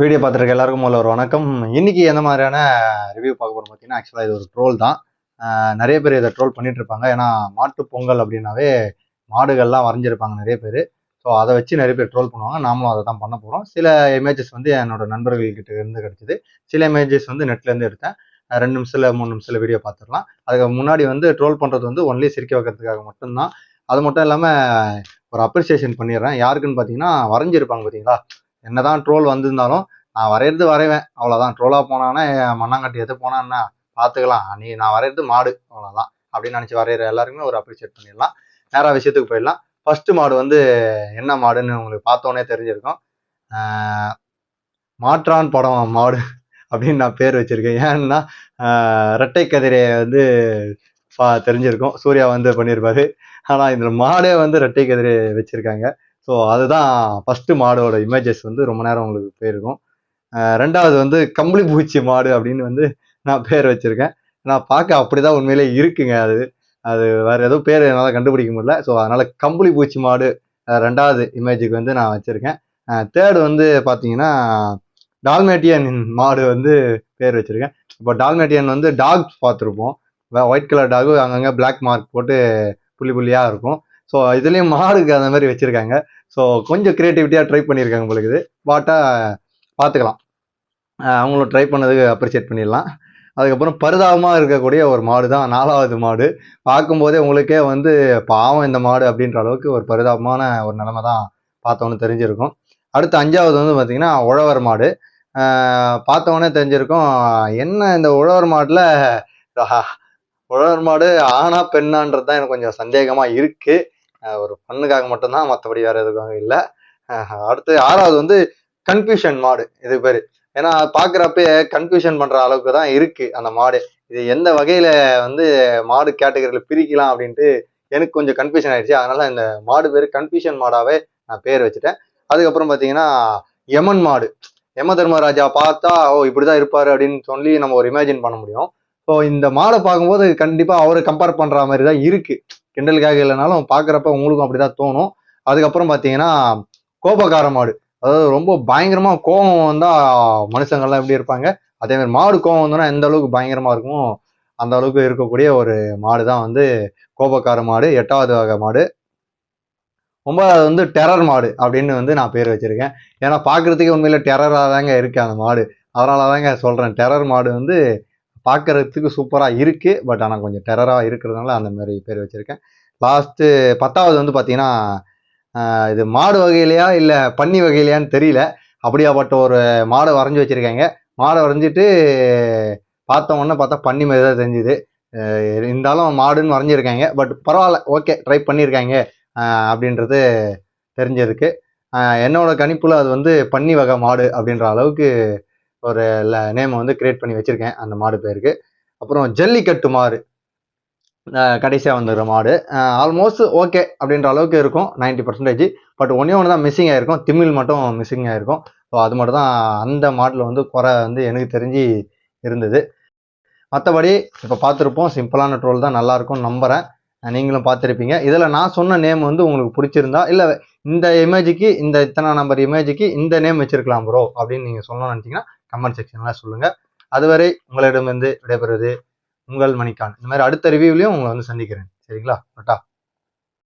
Video பார்த்துருக்க எல்லாருக்கும் முதல்ல ஒரு வணக்கம். இன்னைக்கு எந்த மாதிரியான ரிவ்யூ பார்க்க போகிறோம் பார்த்தீங்கன்னா ஆக்சுவலாக இது ஒரு ட்ரோல் தான். நிறைய பேர் இதை ட்ரோல் பண்ணிட்டு இருப்பாங்க. ஏன்னா மாட்டு பொங்கல் அப்படின்னாவே மாடுகள்லாம் வரைஞ்சிருப்பாங்க நிறைய பேர். ஸோ அதை வச்சு நிறைய பேர் ட்ரோல் பண்ணுவாங்க. நாமளும் அதை தான் பண்ண போகிறோம் சில இமேஜஸ் வந்து என்னோட நண்பர்கள்கிட்ட இருந்து கிடைச்சிது. சில இமேஜஸ் வந்து நெட்லேருந்து எடுத்தேன். ரெண்டு நிமிஷத்தில் மூணு நிமிஷத்தில் வீடியோ பார்த்துடலாம். அதுக்கு முன்னாடி வந்து ட்ரோல் பண்ணுறது வந்து ஒன்லி சிரிக்க வைக்கிறதுக்காக மட்டும்தான். அது மட்டும் இல்லாமல் ஒரு அப்ரிசியேஷன் பண்ணிடுறேன். யாருக்குன்னு பார்த்தீங்கன்னா வரைஞ்சிருப்பாங்க பார்த்தீங்களா? என்னதான் ட்ரோல் வந்திருந்தாலும் நான் வரைகிறது வரைவேன். அவ்வளோதான் ட்ரோலாக போனான்னா மண்ணாங்கட்டி எது போனான்னா பார்த்துக்கலாம் நீ நான் வரைகிறது மாடு. அவ்வளோதான் அப்படின்னு நினச்சி வரைகிற எல்லாருக்குமே ஒரு அப்ரிஷியேட் பண்ணிடலாம். நேராக விஷயத்துக்கு போயிடலாம். ஃபர்ஸ்ட் மாடு வந்து என்ன மாடுன்னு உங்களுக்கு பார்த்தோன்னே தெரிஞ்சிருக்கும். மாற்றான் படம் மாடு அப்படின்னு நான் பேர் வச்சிருக்கேன். ஏன்னா ரெட்டை கதிரையை வந்து பா தெரிஞ்சிருக்கும். சூர்யா வந்து பண்ணியிருப்பாரு ஆனால் இந்த மாடே வந்து ரெட்டை கதிரை வச்சுருக்காங்க. ஸோ அதுதான் ஃபர்ஸ்ட் மாடோட இமேஜஸ் வந்து ரொம்ப நேரம் உங்களுக்கு போயிருக்கும். ரெண்டாவது வந்து கம்பளி பூச்சி மாடு அப்படின்னு வந்து நான் பேர் வச்சுருக்கேன். நான் பார்க்க அப்படிதான் உண்மையிலே இருக்குங்க அது. அது வேற ஏதோ பேர் என்னால் கண்டுபிடிக்க முடியல. ஸோ அதனால் கம்பளி பூச்சி மாடு ரெண்டாவது இமேஜுக்கு வந்து நான் வச்சுருக்கேன். தேர்டு வந்து பார்த்தீங்கன்னா டால்மேட்டியன் மாடு வந்து பேர் வச்சுருக்கேன். இப்போ டால்மேட்டியன் வந்து டாக் பார்த்துருப்போம். ஒயிட் கலர் டாகு அங்கங்கே பிளாக் மார்க் போட்டு புள்ளி புள்ளியாக இருக்கும். ஸோ இதுலேயும் மாடுக்கு அந்த மாதிரி வச்சுருக்காங்க. ஸோ கொஞ்சம் க்ரியேட்டிவிட்டியாக ட்ரை பண்ணியிருக்காங்க உங்களுக்கு இது பாட்டா பார்த்துக்கலாம். அவங்களும் ட்ரை பண்ணதுக்கு அப்ரிஷியேட் பண்ணிடலாம். அதுக்கப்புறம் பரிதாபமாக இருக்கக்கூடிய ஒரு மாடு தான் நாலாவது மாடு. பார்க்கும்போதே உங்களுக்கே வந்து பாவம் இந்த மாடு அப்படின்ற அளவுக்கு ஒரு பரிதாபமான ஒரு நிலமை தான் பார்த்தோன்னு தெரிஞ்சிருக்கும். அடுத்து அஞ்சாவது வந்து பார்த்திங்கன்னா உழவர் மாடு. பார்த்தவொடனே தெரிஞ்சிருக்கும் என்ன இந்த உழவர் மாட்டில் உழவர் மாடு ஆனா பெண்ணான்றது தான் எனக்கு கொஞ்சம் சந்தேகமாக இருக்குது ஒரு பண்ணுக்காக மட்டும்தான் மற்றபடி வேற எதுக்காக இல்லை. அடுத்து ஆறாவது வந்து கன்ஃபியூஷன் மாடு இது பேர். ஏன்னா பார்க்குறப்பே கன்ஃபியூஷன் பண்ற அளவுக்கு தான் இருக்கு அந்த மாடு இது எந்த வகையில வந்து மாடு கேட்டகரியில் பிரிக்கலாம் அப்படின்ட்டு எனக்கு கொஞ்சம் கன்ஃபியூஷன் ஆயிடுச்சு. அதனால இந்த மாடு பேர் கன்ஃபியூஷன் மாடாவே நான் பேர் வச்சுட்டேன். அதுக்கப்புறம் பார்த்தீங்கன்னா யமன் மாடு யம தர்மராஜா பார்த்தா ஓ இப்படிதான் இருப்பாரு அப்படின்னு சொல்லி நம்ம ஒரு இமேஜின் பண்ண முடியும். ஸோ இந்த மாடை பார்க்கும்போது கண்டிப்பா அவரை கம்பேர் பண்ற மாதிரி தான் இருக்கு. கிண்டலுக்காக இல்லைனாலும் பார்க்குறப்ப உங்களுக்கும் அப்படி தான் தோணும். அதுக்கப்புறம் பார்த்தீங்கன்னா கோபக்கார மாடு. அதாவது ரொம்ப பயங்கரமாக கோபம் வந்தால் மனுஷங்கள்லாம் எப்படி இருப்பாங்க? அதே மாதிரி மாடு கோபம் வந்தோன்னா எந்த அளவுக்கு பயங்கரமாக இருக்குமோ அந்த அளவுக்கு இருக்கக்கூடிய ஒரு மாடு தான் வந்து கோபக்கார மாடு எட்டாவது வகை மாடு. ஒன்பதாவது வந்து டெரர் மாடு அப்படின்னு வந்து நான் பேர் வச்சிருக்கேன். ஏன்னா பார்க்கறதுக்கே உண்மையில் டெரராக தாங்க இருக்குது அந்த மாடு. அதனால தாங்க சொல்கிறேன் டெரர் மாடு வந்து பார்க்குறதுக்கு சூப்பராக இருக்குது பட் ஆனால் கொஞ்சம் டெரராக இருக்கிறதுனால அந்த மாதிரி பேர் வச்சுருக்கேன். லாஸ்ட்டு பத்தாவது வந்து பார்த்தீங்கன்னா இது மாடு வகையிலையா இல்லை பன்னி வகையிலையான்னு தெரியல. அப்படியாப்பட்ட ஒரு மாடை வரைஞ்சி வச்சுருக்காங்க. மாடை வரைஞ்சிட்டு பார்த்த உடனே பார்த்தா பன்னி மாதிரி தான் தெரிஞ்சுது. இருந்தாலும் மாடுன்னு வரைஞ்சிருக்காங்க. பட் பரவாயில்ல ஓகே ட்ரை பண்ணியிருக்காங்க அப்படின்றது தெரிஞ்சிருக்கு என்னோடய என்னோட அது வந்து பன்னி வகை மாடு அப்படின்ற அளவுக்கு ஒரு நேம் வந்து கிரியேட் பண்ணி வச்சுருக்கேன் அந்த மாடு பேருக்கு. அப்புறம் ஜல்லிக்கட்டு மாடு. கடைசியாக வந்துடுற மாடு. ஆல்மோஸ்ட் ஓகே அப்படின்ற அளவுக்கு இருக்கும் நைன்ட்டி பர்சன்டேஜ் பட் ஒன்றே ஒன்று தான் மிஸ்ஸிங் ஆகிருக்கும் திமிழ் மட்டும் மிஸ்ஸிங் ஆகிருக்கும் ஸோ அது மட்டும் தான் அந்த மாட்டில் வந்து குறை வந்து எனக்கு தெரிஞ்சு இருந்தது. மற்றபடி இப்போ பார்த்துருப்போம் சிம்பிளான ட்ரோல் தான் நல்லாயிருக்கும் நம்புகிறேன் நீங்களும் பார்த்துருப்பீங்க. இதில் நான் சொன்ன நேம் வந்து உங்களுக்கு பிடிச்சிருந்தா இல்லை இந்த இமேஜுக்கு இந்த இத்தனை நம்பர் இமேஜுக்கு இந்த நேம் வச்சுருக்கலாம் ப்ரோ அப்படின்னு நீங்கள் சொல்லணும்னு நினச்சிங்கன்னா கமெண்ட் செக்ஷனில் சொல்லுங்கள் அதுவரை உங்களிடமிருந்து விடைபெறுவது உங்கள் மணிக்கான் இந்த மாதிரி அடுத்த ரிவ்யூலையும் உங்களை வந்து சந்திக்கிறேன். சரிங்களா? பட்டா